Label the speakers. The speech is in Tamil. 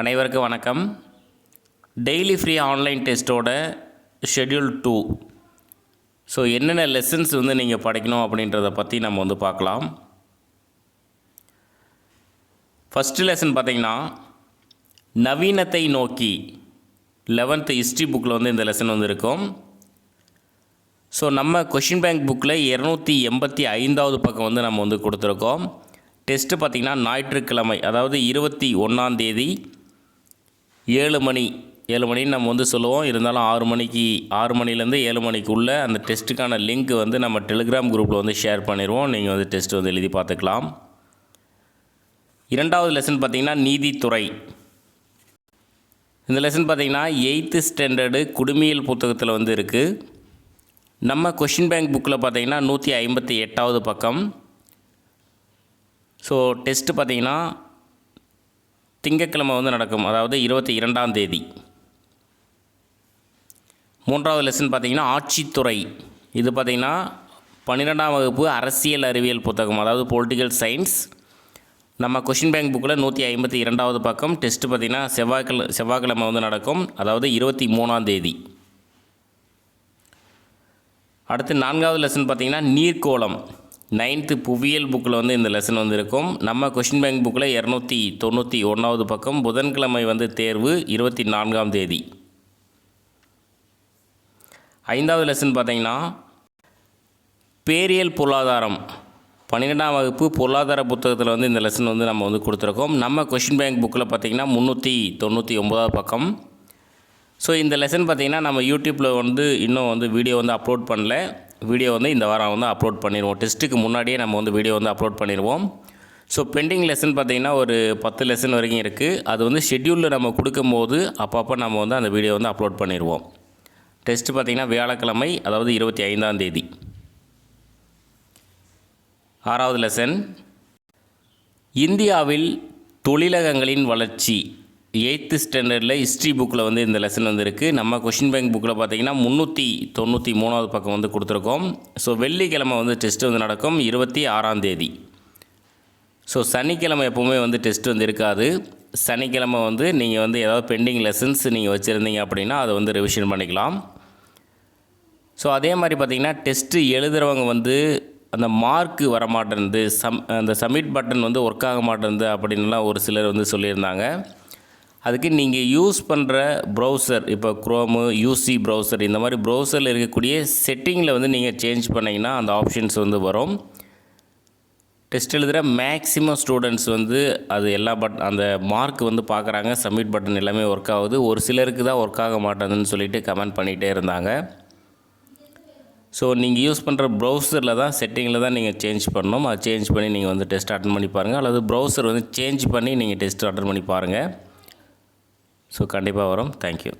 Speaker 1: அனைவருக்கும் வணக்கம். டெய்லி ஃப்ரீ ஆன்லைன் டெஸ்ட்டோட ஷெட்யூல் டூ ஸோ என்னென்ன லெசன்ஸ் வந்து நீங்கள் படிக்கணும் அப்படின்றத பற்றி நம்ம வந்து பார்க்கலாம். ஃபஸ்ட்டு லெசன் பார்த்தீங்கன்னா நவீனத்தை நோக்கி லெவன்த்து ஹிஸ்ட்ரி புக்கில் வந்து இந்த லெசன் வந்து இருக்கும். ஸோ நம்ம கொஷின் பேங்க் புக்கில் இரநூத்தி எண்பத்தி ஐந்தாவது பக்கம் வந்து நம்ம வந்து கொடுத்துருக்கோம். டெஸ்ட்டு பார்த்திங்கன்னா ஞாயிற்றுக்கிழமை அதாவது இருபத்தி ஒன்றாம் தேதி ஏழு மணி ஏழு மணின்னு நம்ம வந்து சொல்லுவோம். இருந்தாலும் ஆறு மணிக்கு ஆறு மணிலேருந்து ஏழு மணிக்குள்ளே அந்த டெஸ்ட்டுக்கான லிங்க் வந்து நம்ம டெலிகிராம் குரூப்பில் வந்து ஷேர் பண்ணிடுவோம் நீங்கள் வந்து டெஸ்ட் வந்து எழுதி பார்த்துக்கலாம். இரண்டாவது லெசன் பார்த்திங்கன்னா நீதித்துறை. இந்த லெசன் பார்த்திங்கன்னா எயித்து ஸ்டாண்டர்டு குடிமியல் புத்தகத்தில் வந்து இருக்குது நம்ம கொஷின் பேங்க் புக்கில் பார்த்திங்கன்னா நூற்றி ஐம்பத்தி எட்டாவது பக்கம். ஸோ டெஸ்ட்டு பார்த்தீங்கன்னா திங்கட்கிழமை வந்து நடக்கும். அதாவது இருபத்தி இரண்டாம் தேதி. மூன்றாவது லெசன் பார்த்தீங்கன்னா ஆட்சித்துறை. இது பார்த்தீங்கன்னா பன்னிரெண்டாம் வகுப்பு அரசியல் அறிவியல் புத்தகம். அதாவது பொலிட்டிக்கல் சயின்ஸ் நம்ம கொஷின் பேங்க் புக்கில் நூற்றி ஐம்பத்தி இரண்டாவது பக்கம் டெஸ்ட்டு பார்த்திங்கன்னா செவ்வாய்க்கிழமை செவ்வாய்க்கிழமை வந்து நடக்கும். அதாவது இருபத்தி மூணாம் தேதி. அடுத்து நான்காவது லெசன் பார்த்திங்கன்னா நீர்க்கோளம். நைன்த்து புவியியல் புக்கில் வந்து இந்த லெசன் வந்து இருக்கும் நம்ம கொஷின் பேங்க் புக்கில் இரநூத்தி தொண்ணூற்றி ஒன்றாவது பக்கம் புதன்கிழமை வந்து தேர்வு இருபத்தி நான்காம் தேதி. ஐந்தாவது லெசன் பார்த்தீங்கன்னா பேரியல் பொருளாதாரம். பன்னிரெண்டாம் வகுப்பு பொருளாதார புத்தகத்தில் வந்து இந்த லெசன் வந்து நம்ம வந்து கொடுத்துருக்கோம். நம்ம கொஷின் பேங்க் புக்கில் பார்த்திங்கன்னா முந்நூற்றி தொண்ணூற்றி ஒம்பதாவது பக்கம். ஸோ இந்த லெசன் பார்த்திங்கன்னா நம்ம யூடியூப்பில் வந்து இன்னும் வந்து வீடியோ வந்து அப்லோட் பண்ணல. வீடியோ வந்து இந்த வாரம் வந்து அப்லோட் பண்ணிடுவோம். டெஸ்ட்டுக்கு முன்னாடியே நம்ம வந்து வீடியோ வந்து அப்லோட் பண்ணிடுவோம். ஸோ பெண்டிங் லெசன் பார்த்திங்கன்னா ஒரு பத்து லெசன் வரைக்கும் இருக்குது அது வந்து ஷெட்யூலில் நம்ம கொடுக்கும்போது அப்பப்போ நம்ம வந்து அந்த வீடியோ வந்து அப்லோட் பண்ணிடுவோம். டெஸ்ட்டு பார்த்திங்கன்னா வியாழக்கிழமை அதாவது இருபத்தி ஐந்தாம் தேதி. ஆறாவது லெசன் இந்தியாவில் தொழிலகங்களின் வளர்ச்சி. எயித்து ஸ்டாண்டர்டில் ஹிஸ்ட்ரி புக்கில் வந்து இந்த லெசன் வந்து இருக்குது நம்ம கொஷின் பேங்க் புக்கில் பார்த்தீங்கன்னா முந்நூற்றி தொண்ணூற்றி மூணாவது பக்கம் வந்து கொடுத்துருக்கோம். ஸோ வெள்ளிக்கிழமை வந்து டெஸ்ட் வந்து நடக்கும் இருபத்தி ஆறாம் தேதி. ஸோ சனிக்கிழமை எப்போவுமே வந்து டெஸ்ட் வந்து இருக்காது. சனிக்கிழமை வந்து நீங்கள் வந்து ஏதாவது பெண்டிங் லெசன்ஸ் நீங்கள் வச்சுருந்தீங்க அப்படின்னா அதை வந்து ரிவிஷன் பண்ணிக்கலாம். ஸோ அதே மாதிரி பார்த்திங்கன்னா டெஸ்ட்டு எழுதுகிறவங்க வந்து அந்த மார்க்கு வர மாட்டேன்து சம் அந்த சப்மிட் பட்டன் வந்து ஒர்க் ஆக மாட்டேன்து அப்படின்லாம் ஒரு சிலர் வந்து சொல்லியிருந்தாங்க. அதுக்கு நீங்கள் யூஸ் பண்ணுற ப்ரௌசர் இப்போ க்ரோமு யூசி ப்ரௌசர் இந்த மாதிரி ப்ரௌசரில் இருக்கக்கூடிய செட்டிங்கில் வந்து நீங்கள் சேஞ்ச் பண்ணிங்கன்னா அந்த ஆப்ஷன்ஸ் வந்து வரும். டெஸ்ட் எழுதுகிற மேக்ஸிமம் ஸ்டூடெண்ட்ஸ் வந்து அது எல்லா பட் அந்த மார்க் வந்து பார்க்குறாங்க சப்மிட் பட்டன் எல்லாமே ஒர்க் ஆகுது. ஒரு சிலருக்கு தான் ஒர்க் ஆக மாட்டேங்குதுன்னு சொல்லிட்டு கமெண்ட் பண்ணிகிட்டே இருந்தாங்க. ஸோ நீங்கள் யூஸ் பண்ணுற ப்ரௌசரில் தான் செட்டிங்கில் தான் நீங்கள் சேஞ்ச் பண்ணணும். அதை சேஞ்ச் பண்ணி நீங்கள் வந்து டெஸ்ட் அட்டன் பண்ணி பாருங்கள் அல்லது ப்ரௌசர் வந்து சேஞ்ச் பண்ணி நீங்கள் டெஸ்ட் அட்டன் பண்ணி பாருங்கள் ஸோ கண்டிப்பாக வரும். தேங்க்யூ